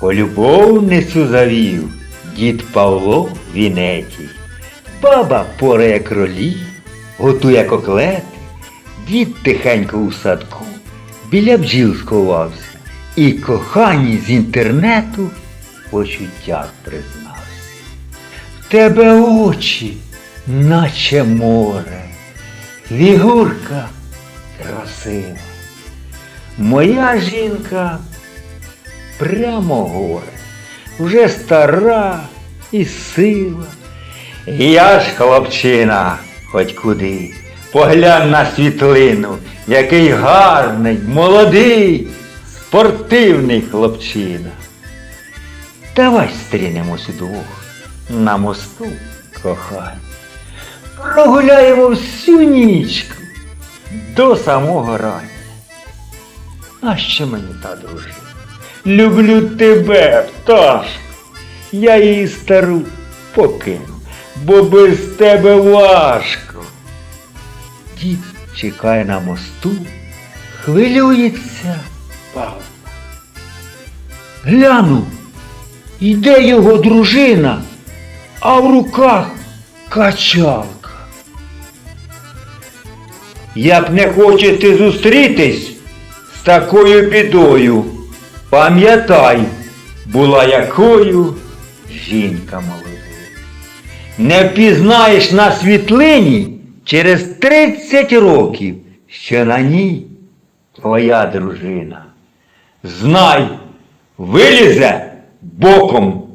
Полюбовницю завів дід Павло Вінетій. Баба порає кролі, готує коклети, дід тихенько у садку біля бджіл сховався і коханій з інтернету почуттях признався. В тебе очі, наче море, фігурка красива. Моя жінка прямо горе, вже стара і сила. Я ж хлопчина, хоч куди. Поглянь на світлину, який гарний, молодий, спортивний хлопчина. Давай стрінемось удвох на мосту, кохай. Прогуляємо всю нічку до самого рання. А що мені та дружина? Люблю тебе, пташко. Я її стару покину, бо без тебе важко. Дід чекає на мосту, хвилюється Павло. Гляну, йде його дружина, а в руках качалка. Як не хочете зустрітись з такою бідою, пам'ятай, була якою жінка молода. Не впізнаєш на світлині через 30 років, що на ній твоя дружина. Знай, вилізе боком